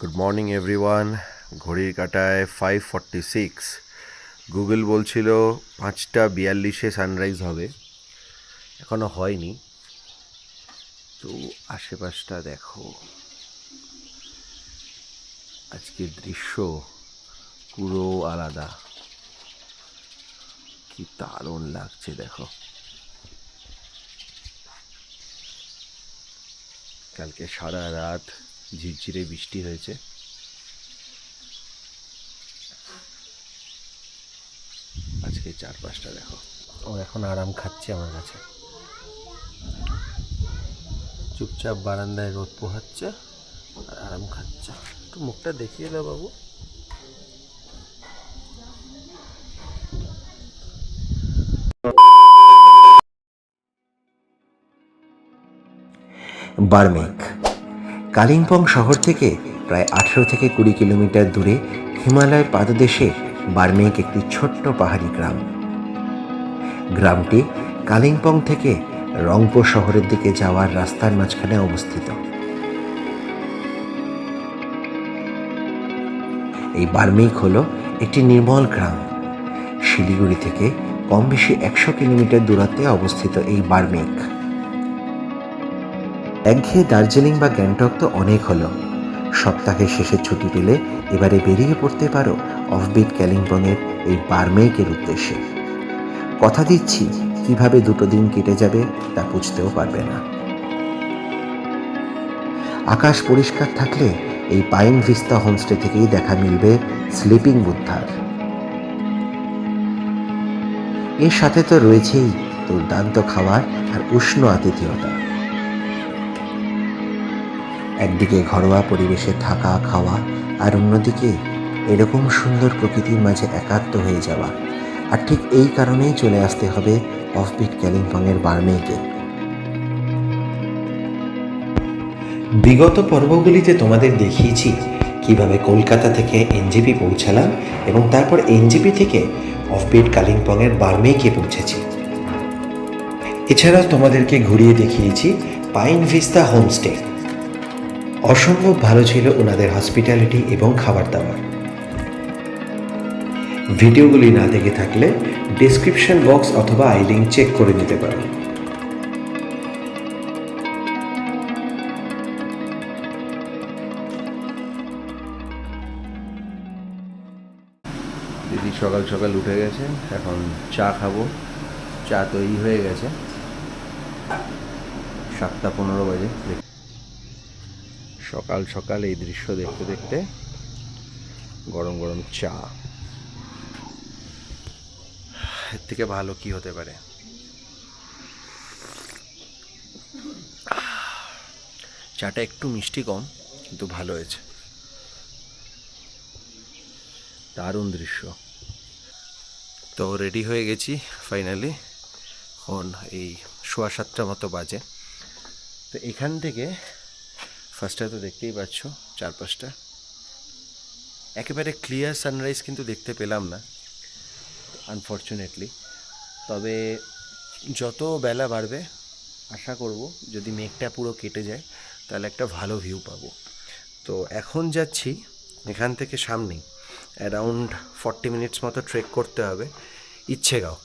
Good morning everyone ঘড়ির কাটায় five forty six Google বলছিল পাঁচটা বিয়াল্লিশে সানরাইজ হবে। এখনও হয়নি। তো আশেপাশটা দেখো। আজকের দৃশ্য পুরো আলাদা। কি দারুণ লাগছে, দেখো। কালকে সারা রাত ঝিরঝিরে বৃষ্টি হয়েছে। আজকে চারপাশটা দেখো। ও এখন আরাম খাচ্ছে আমার কাছে। চুপচাপ বারান্দায় রোদ পোহাচ্ছে আর আরাম খাচ্ছে। একটু মুখটা দেখিয়ে দাও বাবু। বার্মেক। কালিম্পং শহর থেকে প্রায় আঠেরো থেকে কুড়ি কিলোমিটার দূরে হিমালয়ের পাদদেশে বার্মেক একটি ছোট্ট পাহাড়ি গ্রাম। গ্রামটি কালিম্পং থেকে রংপো শহরের দিকে যাওয়ার রাস্তার মাঝখানে অবস্থিত। এই বার্মেক হল একটি নির্মল গ্রাম। শিলিগুড়ি থেকে কম বেশি একশো কিলোমিটার দূরত্বে অবস্থিত এই বার্মেক। একঘেয়ে দার্জিলিং বা গ্যাংটক তো অনেক হলো। সপ্তাহের শেষে ছুটি পেলে এবারে বেরিয়ে পড়তে পারো অফবিট ক্যালিম্পংয়ের এই বার্মেকের উদ্দেশ্যে। কথা দিচ্ছি, কীভাবে দুটো দিন কেটে যাবে তা বুঝতেও পারবে না। আকাশ পরিষ্কার থাকলে এই পাইন ভিস্তা হোমস্টে থেকেই দেখা মিলবে স্লিপিং বুদ্ধার এর সাথে তো রয়েছেই দুর্দান্ত খাবার আর উষ্ণ আতিথেয়তা। একদিকে ঘরোয়া পরিবেশে থাকা, খাওয়া আর অন্যদিকে এরকম সুন্দর প্রকৃতির মাঝে একাত্ম হয়ে যাওয়া। আর ঠিক এই কারণেই চলে আসতে হবে অফবিট ক্যালিম্পংয়ের বার্মেকে বিগত পর্বগুলিতে তোমাদের দেখিয়েছি কীভাবে কলকাতা থেকে এনজিপি পৌঁছালাম এবং তারপর এনজিপি থেকে অফবিট কালিম্পংয়ের বার্মেকে পৌঁছেছি। এছাড়াও তোমাদেরকে ঘুরিয়ে দেখিয়েছি পাইন ভিস্তা হোমস্টে। অসম্ভব ভালো ছিল ওনাদের হসপিটালিটি এবং খাবার দাবার। ভিডিওগুলি না দেখে থাকলে ডিসক্রিপশন বক্স অথবা আই লিঙ্ক চেক করে নিতে পারো দিদি সকাল সকাল উঠে গেছে, এখন চা খাব। চা তৈরি হয়ে গেছে। সাতটা পনেরো বাজে। সকাল সকাল এই দৃশ্য দেখতে দেখতে গরম গরম চা। এর থেকে ভালো কি হতে পারে? চাটা একটু মিষ্টি কম, কিন্তু ভালো হয়েছে। দারুণ দৃশ্য। তো রেডি হয়ে গেছি ফাইনালি এখন এই সোয়া সাতটা মতো বাজে। তো এখান থেকে ফার্স্টে তো দেখতেই পাচ্ছ, চারপাশটা। একেবারে ক্লিয়ার সানরাইজ কিন্তু দেখতে পেলাম না আনফর্চুনেটলি তবে যত বেলা বাড়বে, আশা করব যদি মেঘটা পুরো কেটে যায়, তাহলে একটা ভালো ভিউ পাবো। তো এখন যাচ্ছি এখান থেকে সামনেই অ্যারাউন্ড ফর্টি মিনিটস মতো ট্রেক করতে হবে, ইচ্ছেগাঁও।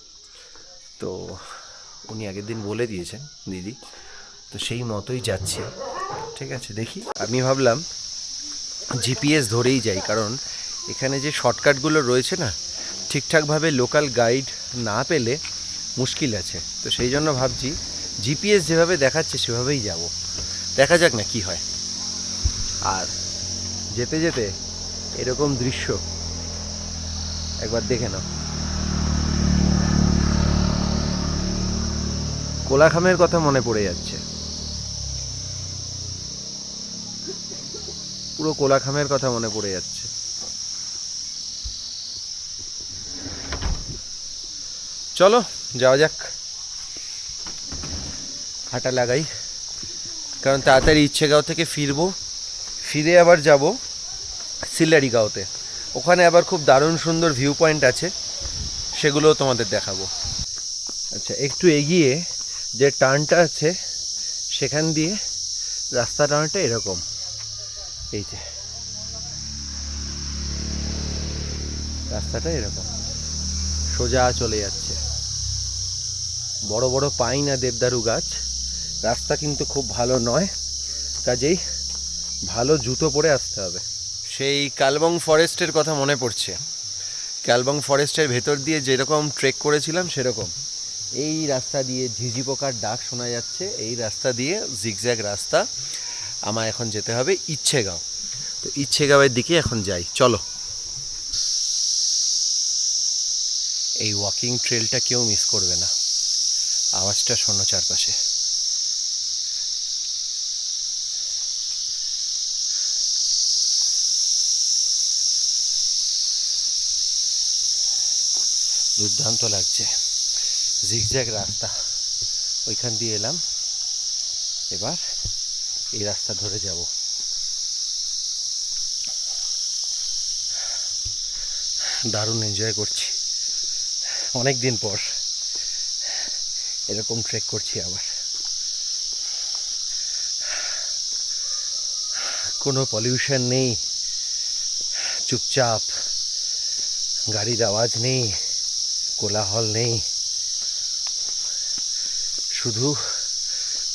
তো উনি আগের দিন বলে দিয়েছেন, দিদি। তো সেই মতোই যাচ্ছি। ঠিক আছে, দেখি। আমি ভাবলাম জিপিএস ধরেই যাই, কারণ এখানে যে শর্টকাটগুলো রয়েছে না, ঠিকঠাকভাবে লোকাল গাইড না পেলে মুশকিল আছে। তো সেই জন্য ভাবছি জিপিএস যেভাবে দেখাচ্ছে সেভাবেই যাব। দেখা যাক না কি হয়। আর যেতে যেতে এরকম দৃশ্য একবার দেখে নাও। কোলাখামের কথা মনে পড়ে যাচ্ছে। পুরো কোলাখামের কথা মনে পড়ে যাচ্ছে। চলো, যাওয়া যাক। হাঁটা লাগাই। কারণ তাড়াতাড়ি ইচ্ছেগাঁও থেকে ফিরবো। ফিরে আবার যাব সিল্লারিগাঁওতে ওখানে আবার খুব দারুণ সুন্দর ভিউ পয়েন্ট আছে। সেগুলোও তোমাদের দেখাবো। আচ্ছা একটু এগিয়ে যে টার্নটা আছে, সেখান দিয়ে রাস্তা টার্নটা এরকম। এই যে রাস্তাটা এরকম। সোজা চলে যাচ্ছে। বড় বড় পাই না দেবদারু গাছ। রাস্তা কিন্তু খুব ভালো নয়। কাজেই ভালো জুতো পরে আসতে হবে। সেই কালবং ফরেস্টের কথা মনে পড়ছে। কালবং ফরেস্টের ভেতর দিয়ে যেরকম ট্রেক করেছিলাম, সেরকম। এই রাস্তা দিয়ে ঝিঝি পোকার ডাক শোনা যাচ্ছে। এই রাস্তা দিয়ে জিগজ্যাগ রাস্তা। আমার এখন যেতে হবে ইচ্ছেগাঁও। তো ইচ্ছেগাঁওয়ের দিকে এখন যাই চলো। এই ওয়াকিং ট্রেলটা কেউ মিস করবে না। আওয়াজটা শোনো চারপাশে। দুর্দান্ত লাগছে। জিগজ্যাগ রাস্তা। ওইখান দিয়ে এলাম। এবার এই রাস্তা ধরে যাব। দারুণ এনজয় করছি। অনেক দিন পর এরকম ট্রেক করছি আবার। কোনো পলিউশন নেই, চুপচাপ, গাড়ির আওয়াজ নেই, কোলাহল নেই। শুধু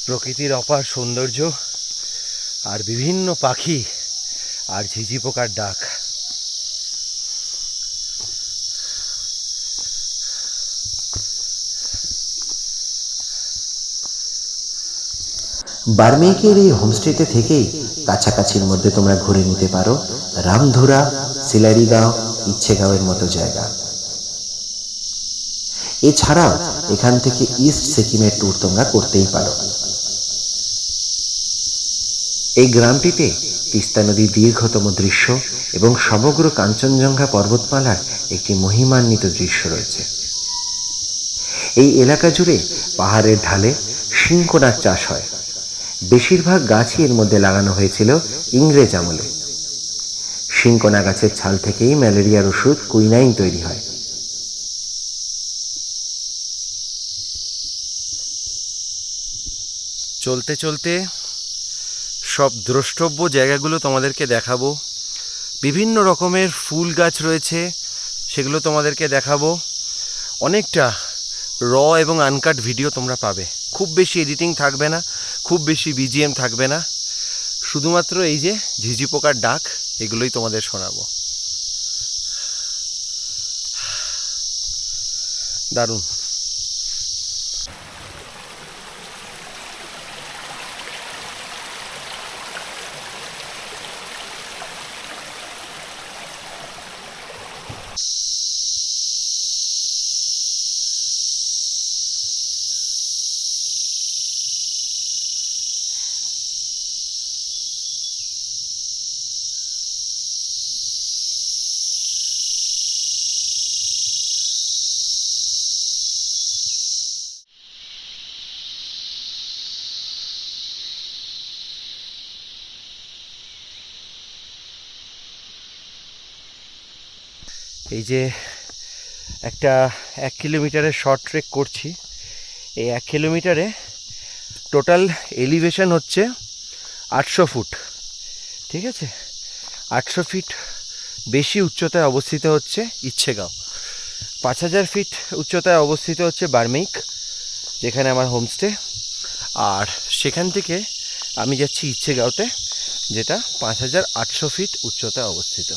প্রকৃতির অপার সৌন্দর্য আর বিভিন্ন পাখি আর ঝিঝি পোকার ডাক। বার্মেকের এই হোমস্টেতে থেকেই কাছাকাছির মধ্যে তোমরা ঘুরে নিতে পারো রামধুরা সিলারিগাঁও ইচ্ছেগাঁওয়ের মতো জায়গা। এছাড়াও এখান থেকে ইস্ট সিকিমের ট্যুর তোমরা করতেই পারো। এই গ্রামটিতে তিস্তা নদীর দীর্ঘতম দৃশ্য এবং সমগ্র কাঞ্চনজঙ্ঘা পর্বতমালার একটি মহিমান্বিত দৃশ্য রয়েছে। এই এলাকা জুড়ে পাহাড়ের ঢালে শিঙ্কোনার চাষ হয়। বেশিরভাগ গাছই এর মধ্যে লাগানো হয়েছিল ইংরেজ আমলে। শিঙ্কোনা গাছের ছাল থেকেই ম্যালেরিয়ার ওষুধ কুইনাইন তৈরি হয়। চলতে চলতে সব দ্রষ্টব্য জায়গাগুলো তোমাদেরকে দেখাবো। বিভিন্ন রকমের ফুল গাছ রয়েছে, সেগুলো তোমাদেরকে দেখাবো। অনেকটা র এবং আনকাট ভিডিও তোমরা পাবে। খুব বেশি এডিটিং থাকবে না, খুব বেশি বিজিএম থাকবে না। শুধুমাত্র এই যে ঝিঝি পোকার ডাক, এগুলোই তোমাদের শোনাবো। দারুণ। এই যে একটা এক কিলোমিটারের শর্ট ট্রেক করছি। এই এক কিলোমিটারে টোটাল এলিভেশন হচ্ছে আটশো ফুট। ঠিক আছে? আটশো ফিট বেশি উচ্চতায় অবস্থিত হচ্ছে ইচ্ছেগাঁও। পাঁচ হাজার ফিট উচ্চতায় অবস্থিত হচ্ছে বার্মিক যেখানে আমার হোমস্টে আর সেখান থেকে আমি যাচ্ছি ইচ্ছেগাঁওতে, যেটা পাঁচ হাজার আটশো ফিট উচ্চতায় অবস্থিত।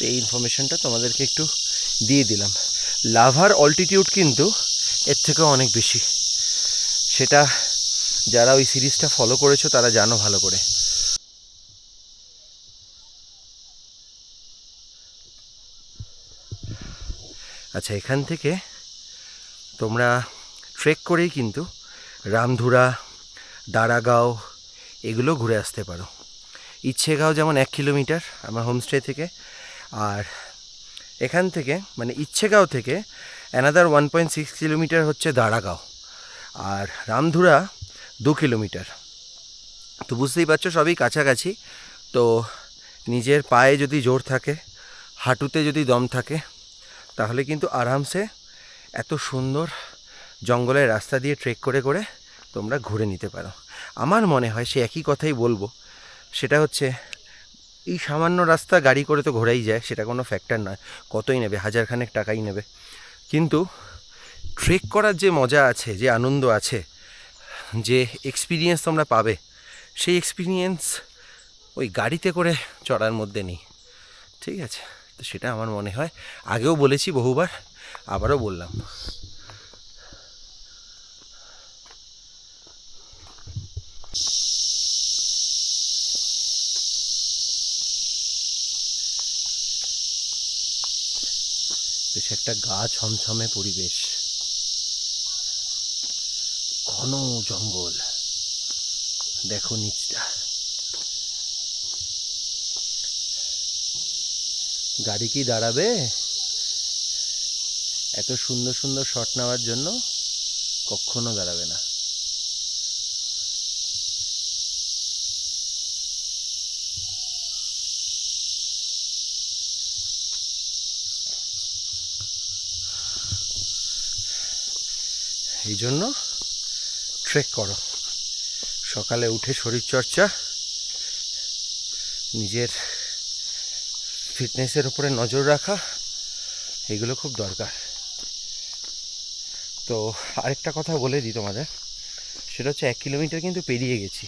তো এই ইনফরমেশনটা তোমাদেরকে একটু দিয়ে দিলাম। লাভার অল্টিটিউড কিন্তু এর থেকেও অনেক বেশি। সেটা যারা ওই সিরিজটা ফলো করেছ, তারা জানো ভালো করে। আচ্ছা এখান থেকে তোমরা ট্রেক করেই কিন্তু রামধুরা, দারাগাঁও এগুলো ঘুরে আসতে পারো। ইচ্ছেগাঁও যেমন এক কিলোমিটার, আমার হোমস্টে থেকে আর এখান থেকে মানে ইচ্ছেগাঁও থেকে another one point six kilometre হচ্ছে দাঁড়াগাঁও। আর রামধুরা দু কিলোমিটার তো বুঝতেই পারছ, সবই কাছাকাছি। তো নিজের পায়ে যদি জোর থাকে, হাঁটুতে যদি দম থাকে, তাহলে কিন্তু আরামসে এত সুন্দর জঙ্গলের রাস্তা দিয়ে ট্রেক করে করে তোমরা ঘুরে নিতে পারো। আমার মনে হয় সে একই কথাই বলব। সেটা হচ্ছে এই সামান্য রাস্তা গাড়ি করে তো ঘোরাই যায়, সেটা কোনো ফ্যাক্টর নয়। কতই নেবে? হাজারখানেক টাকাই নেবে। কিন্তু ট্রেক করার যে মজা আছে, যে আনন্দ আছে, যে এক্সপিরিয়েন্স তোমরা পাবে, সেই এক্সপিরিয়েন্স ওই গাড়িতে করে চড়ার মধ্যে নেই। ঠিক আছে? তো সেটা আমার মনে হয়। আগেও বলেছি বহুবার, আবারও বললাম। বেশ একটা গা ছমছমে পরিবেশ। ঘন জঙ্গল। দেখো নিচটা। গাড়ি কি দাঁড়াবে? এত সুন্দর সুন্দর শট নেওয়ার জন্য কখনো দাঁড়াবে না। এই জন্য ট্রেক করো। সকালে উঠে শরীরচর্চা, নিজের ফিটনেসের উপরে নজর রাখা, এগুলো খুব দরকার। তো আরেকটা কথা বলে দিই তোমাদের, সেটা হচ্ছে এক কিলোমিটার কিন্তু পেরিয়ে গেছি।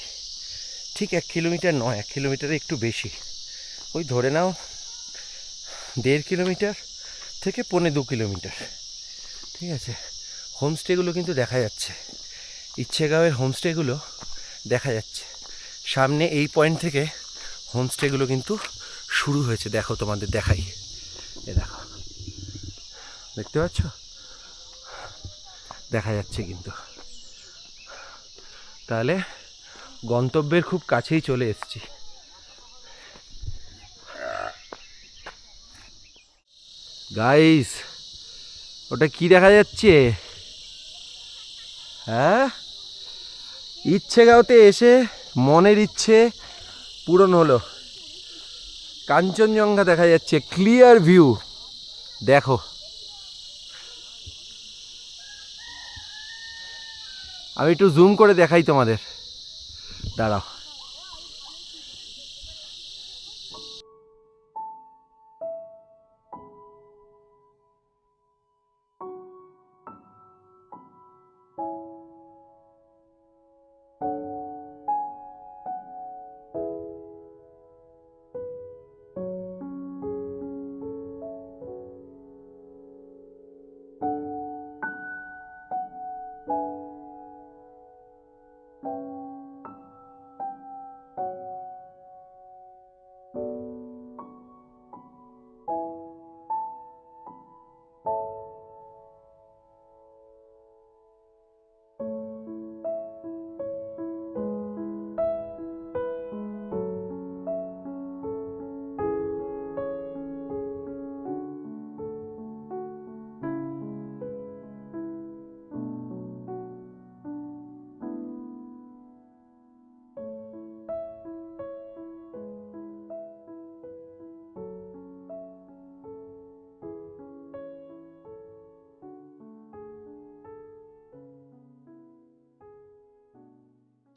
ঠিক এক কিলোমিটার নয়, এক কিলোমিটারে একটু বেশি। ওই ধরে নাও, দেড় কিলোমিটার থেকে পৌনে দু কিলোমিটার। ঠিক আছে? হোমস্টেগুলো কিন্তু দেখা যাচ্ছে। ইচ্ছেগাঁওয়ের হোমস্টেগুলো দেখা যাচ্ছে। সামনে এই পয়েন্ট থেকে হোমস্টেগুলো কিন্তু শুরু হয়েছে। দেখো তোমাদের দেখাই। এ দেখো। দেখতে পাচ্ছ? দেখা যাচ্ছে কিন্তু। তাহলে গন্তব্যের খুব কাছেই চলে এসেছি। গাইস ওটা কি দেখা যাচ্ছে? হ্যাঁ? ইচ্ছে গাঁওতে এসে মনের ইচ্ছে পূরণ হলো। কাঞ্চনজঙ্ঘা দেখা যাচ্ছে, ক্লিয়ার ভিউ। দেখো। আমি একটু জুম করে দেখাই তোমাদের। দাঁড়াও।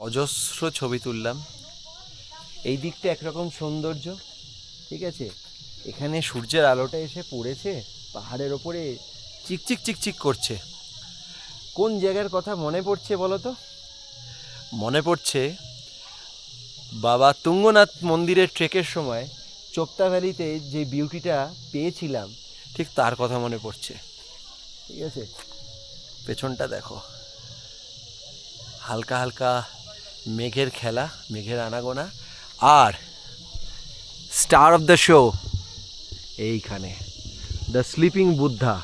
অজস্র ছবি তুললাম। এই দিকটা একরকম সৌন্দর্য, ঠিক আছে? এখানে সূর্যের আলোটা এসে পড়েছে, পাহাড়ের ওপরে চিকচিক চিকচিক করছে। কোন জায়গার কথা মনে পড়ছে বলো তো? মনে পড়ছে বাবা তুঙ্গনাথ মন্দিরের ট্রেকের সময় চোপ্তা ভ্যালিতে যে বিউটিটা পেয়েছিলাম, ঠিক তার কথা মনে পড়ছে। ঠিক আছে? পেছনটা দেখো। হালকা হালকা মেঘের খেলা, মেঘের আনাগোনা। আর স্টার অফ দ্য শো এইখানে, দ্য স্লিপিং বুদ্ধা।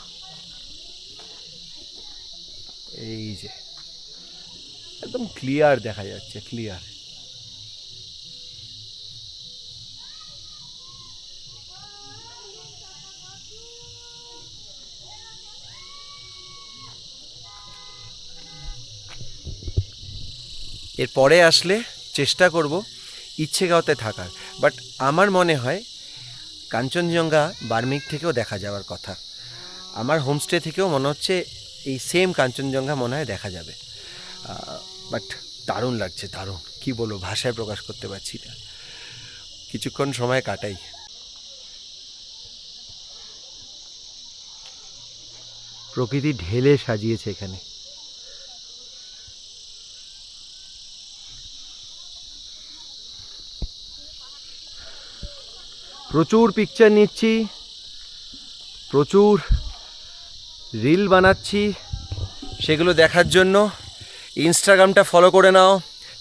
এই যে, একদম ক্লিয়ার দেখা যাচ্ছে, ক্লিয়ার। এরপরে আসলে চেষ্টা করব ইচ্ছেগাঁওতে থাকার। বাট আমার মনে হয় কাঞ্চনজঙ্ঘা বার্মিক থেকেও দেখা যাওয়ার কথা। আমার হোমস্টে থেকেও মনে হচ্ছে এই সেম কাঞ্চনজঙ্ঘা মনে হয় দেখা যাবে। বাট দারুণ লাগছে, দারুণ। কী বলব, ভাষায় প্রকাশ করতে পারছি না। কিছুক্ষণ সময় কাটাই। প্রকৃতি ঢেলে সাজিয়েছে এখানে। প্রচুর পিকচার নিচ্ছি, প্রচুর রিল বানাচ্ছি সেগুলো দেখার জন্য। ইনস্টাগ্রামটা ফলো করে নাও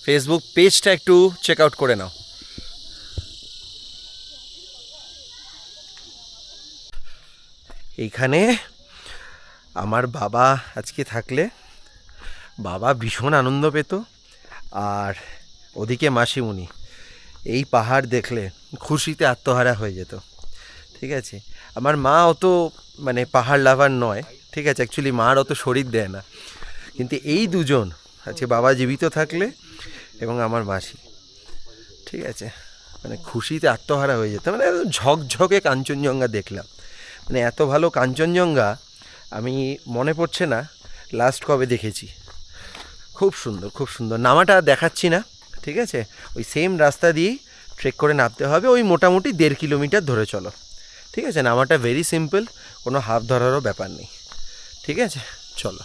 ফেসবুক পেজটা একটু চেক আউট করে নাও। এইখানে আমার বাবা আজকে থাকলে, বাবা ভীষণ আনন্দ পেত, আর ওদিকে মাসিমুনি এই পাহাড় দেখলে খুশিতে আত্মহারা হয়ে যেত। ঠিক আছে? আমার মা অত মানে পাহাড় লাভার নয়। ঠিক আছে? অ্যাকচুয়ালি মার অত শরীর দেয় না। কিন্তু এই দুজন আজকে বাবা জীবিত থাকলে এবং আমার মাসি। ঠিক আছে? মানে খুশিতে আত্মহারা হয়ে যেত। মানে ঝকঝকে কাঞ্চনজঙ্ঘা দেখলাম। মানে এত ভালো কাঞ্চনজঙ্ঘা আমি মনে পড়ছে না লাস্ট কবে দেখেছি। খুব সুন্দর খুব সুন্দর। নামাটা দেখাচ্ছি না। ঠিক আছে? ওই সেম রাস্তা দিয়েই ট্রেক করে নামতে হবে ওই মোটামুটি দেড় কিলোমিটার ধরে চলো। ঠিক আছে? নামাটা ভেরি সিম্পল কোনো হাফ ধরারও ব্যাপার নেই। ঠিক আছে? চলো।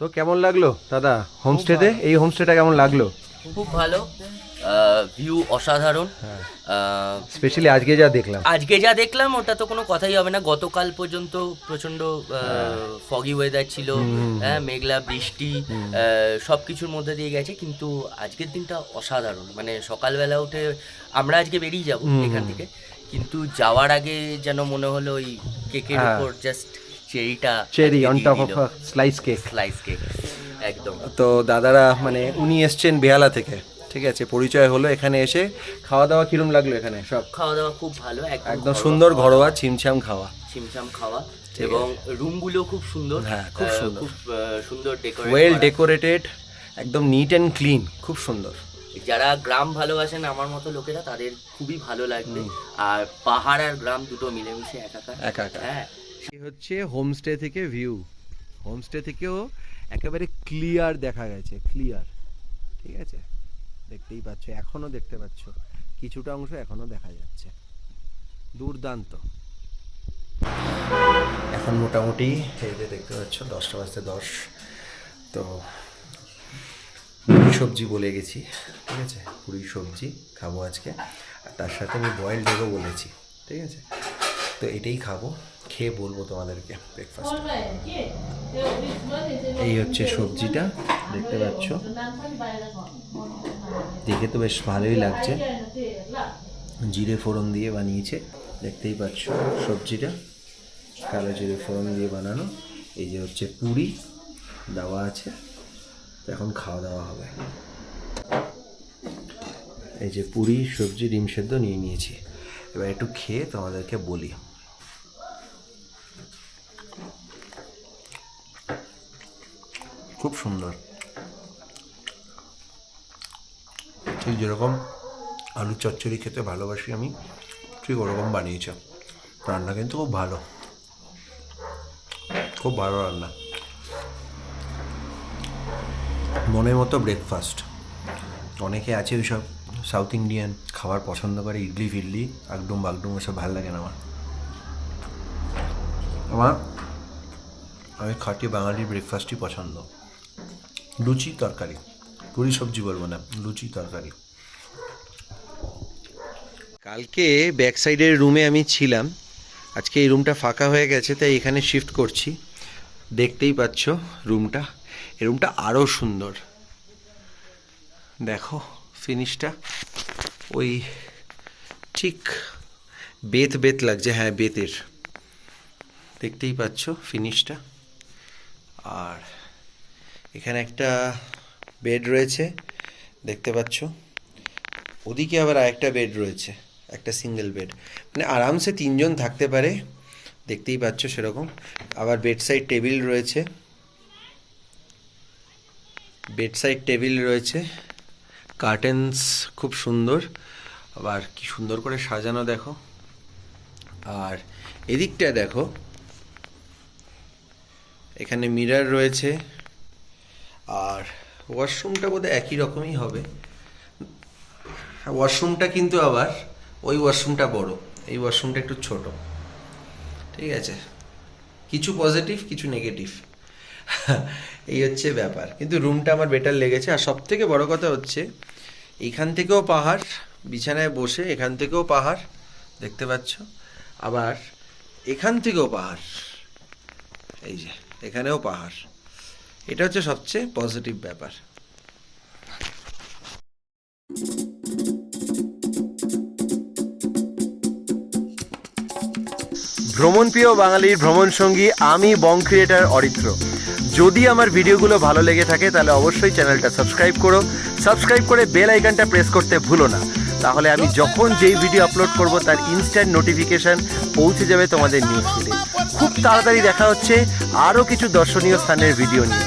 তো কেমন লাগল দাদা? হোমস্টেতে এই হোমস্টেটা কেমন লাগল? খুব ভালো। ভিউ অসাধারণ। স্পেশালি আজকে যা দেখলাম। আজকে যা দেখলাম ওটা তো কোনো কথাই হবে না। গতকাল পর্যন্ত প্রচণ্ড ফগি ওয়েদার ছিল হ্যাঁ মেঘলা বৃষ্টি সব কিছুর মধ্যে দিয়ে গেছে। কিন্তু আজকের দিনটা অসাধারণ। মানে সকালবেলা উঠে আমরা আজকে বেরিয়ে যাব এখান থেকে। কিন্তু যাওয়ার আগে যেন মনে হলো ওই কেকের হ্যাঁ। উপর just চেরিটা cherry on top of slice cake slice cake একদম। তো দাদারা মানে উনি এসছেন বেহালা থেকে ঠিক আছে? পরিচয় হলো এখানে এসে খাওয়া দাওয়া কিরম লাগল এখানে? সব? খাওয়া দাওয়া খুব ভালো একদম সুন্দর ঘরোয়া ছিমছাম খাওয়া। ছিমছাম খাওয়া এবং রুমগুলো খুব সুন্দর। হ্যাঁ, খুব সুন্দর। খুব সুন্দর ডেকোরেট ওয়েল ডেকোরেটেড একদম নিট অ্যান্ড ক্লিন খুব সুন্দর। যারা গ্রাম ভালোবাসেন আমার মতো লোকেরা তাদের খুবই ভালো লাগবে। আর পাহাড় আর গ্রাম দুটো মিলেমিশে একাকার। একাকার। হ্যাঁ। এই হচ্ছে হোমস্টে থেকে ভিউ হোমস্টে থেকেও একেবারে ক্লিয়ার দেখা গেছে ক্লিয়ার ঠিক আছে? দেখতেই পাচ্ছ এখনও দেখতে পাচ্ছ, কিছুটা অংশ এখনও দেখা যাচ্ছে। দুর্দান্ত। এখন মোটামুটি এই যে দেখতে পাচ্ছ, দশটা বাজতে দশ। তো পুরি সবজি বলে গেছি, ঠিক আছে? পুরি সবজি খাব আজকে। আর তার সাথে আমি বয়েল এগও বলেছি, ঠিক আছে? তো এটাই খাব। খেয়ে বলব তোমাদেরকে ব্রেকফাস্ট এই হচ্ছে সবজিটা দেখতে পাচ্ছ? দেখে তো বেশ ভালোই লাগছে। জিরে ফোড়ন দিয়ে বানিয়েছে দেখতেই পাচ্ছ সবজিটা। কালো জিরে ফোড়ন দিয়ে বানানো। এই যে হচ্ছে পুরি দেওয়া আছে। তো এখন খাওয়া দাওয়া হবে। এই যে পুরি সবজি ডিম সেদ্ধ নিয়ে নিয়েছি। এবার একটু খেয়ে তোমাদেরকে বলি। খুব সুন্দর। ঠিক যেরকম আলু চচ্চড়ি খেতে ভালোবাসি আমি, ঠিক ওরকম বানিয়েছে। রান্না কিন্তু খুব ভালো। খুব ভালো রান্না। মনের মতো ব্রেকফাস্ট অনেকে আছে ওইসব সাউথ ইন্ডিয়ান খাবার পছন্দ করে, ইডলি ফিডলি, একদম বাগডুম ওসব ভালো লাগে না আমার। আমার, আমি খাঁটি বাঙালির ব্রেকফাস্টই পছন্দ। লুচি তরকারি, পুরি সবজি বলব না, লুচি তরকারি। কালকে ব্যাক সাইডের রুমে আমি ছিলাম, আজকে এই রুমটা ফাঁকা হয়ে গেছে, তাই এখানে শিফট করছি। দেখতেই পাচ্ছ রুমটা এই রুমটা আরও সুন্দর। দেখো ফিনিশটা ওই ঠিক বেত বেত লাগছে হ্যাঁ বেতের। দেখতেই পাচ্ছ ফিনিশটা আর এখানে একটা বেড রয়েছে, দেখতে পাচ্ছ। ওদিকে আবার আরেকটা বেড রয়েছে, একটা সিঙ্গেল বেড মানে আরামসে তিনজন থাকতে পারে, দেখতেই পাচ্ছ সেরকম। আবার বেড সাইড টেবিল রয়েছে। বেড সাইড টেবিল রয়েছে। কার্টেন্স খুব সুন্দর। আবার কি সুন্দর করে সাজানো দেখো। আর এদিকটা দেখো, এখানে মিরর রয়েছে। আর ওয়াশরুমটা বোধহয় একই রকমই হবে। ওয়াশরুমটা কিন্তু আবার ওই ওয়াশরুমটা বড়, এই ওয়াশরুমটা একটু ছোট। ঠিক আছে? কিছু পজিটিভ, কিছু নেগেটিভ। এই হচ্ছে ব্যাপার। কিন্তু রুমটা আমার বেটার লেগেছে। আর সব থেকে বড় কথা হচ্ছে, এখান থেকেও পাহাড়, বিছানায় বসে এখান থেকেও পাহাড়, দেখতে পাচ্ছ? আবার এখান থেকেও পাহাড়। এই যে, এখানেও পাহাড়। এটা হচ্ছে সবচেয়ে পজিটিভ ব্যাপার। ভ্রমণপ্রিয় বাঙালির ভ্রমণ সঙ্গী আমি বং ক্রিয়েটার অরিত্র। যদি আমার ভিডিওগুলো ভালো লেগে থাকে, তাহলে অবশ্যই চ্যানেলটা সাবস্ক্রাইব করো। সাবস্ক্রাইব করে বেল আইকনটা প্রেস করতে ভুলো না। তাহলে আমি যখন যেই ভিডিও আপলোড করব, তার ইনস্ট্যান্ট নোটিফিকেশন পৌঁছে যাবে তোমাদের নিউজ ফিডে খুব তাড়াতাড়ি দেখা হচ্ছে আরও কিছু দর্শনীয় স্থানের ভিডিও নিয়ে।